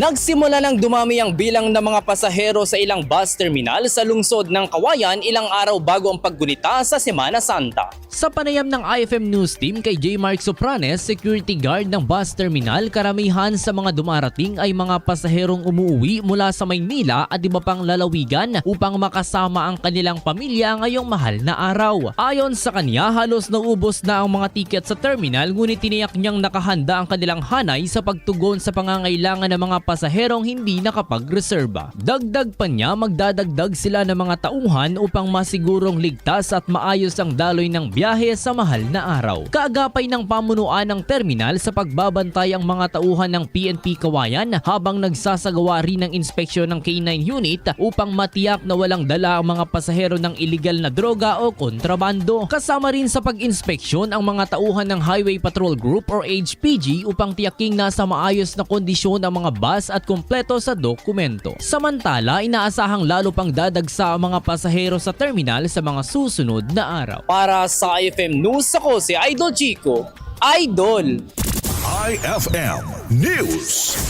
Nagsimula nang dumami ang bilang ng mga pasahero sa ilang bus terminal sa lungsod ng Kawayan ilang araw bago ang paggunita sa Semana Santa. Sa panayam ng IFM News Team kay J. Mark Sopranes, security guard ng bus terminal, karamihan sa mga dumarating ay mga pasaherong umuwi mula sa Maynila at iba pang lalawigan upang makasama ang kanilang pamilya ngayong mahal na araw. Ayon sa kanya, halos naubos na ang mga tiket sa terminal ngunit tiniyak niyang nakahanda ang kanilang hanay sa pagtugon sa pangangailangan ng mga pasaherong hindi nakapag-reserba. Dagdag pa niya, magdadagdag sila ng mga tauhan upang masigurong ligtas at maayos ang daloy ng biyahe sa mahal na araw. Kaagapay ng pamunuan ng terminal sa pagbabantay ang mga tauhan ng PNP Kawayan habang nagsasagawa rin ng inspeksyon ng K9 unit upang matiyak na walang dala ang mga pasahero ng illegal na droga o kontrabando. Kasama rin sa pag-inspeksyon ang mga tauhan ng Highway Patrol Group or HPG upang tiyaking nasa maayos na kondisyon ang mga bus at kumpleto sa dokumento. Samantala, inaasahang lalo pang dadagsa ang mga pasahero sa terminal sa mga susunod na araw. Para sa IFM News, ako si Idol Chico. Idol! IFM News.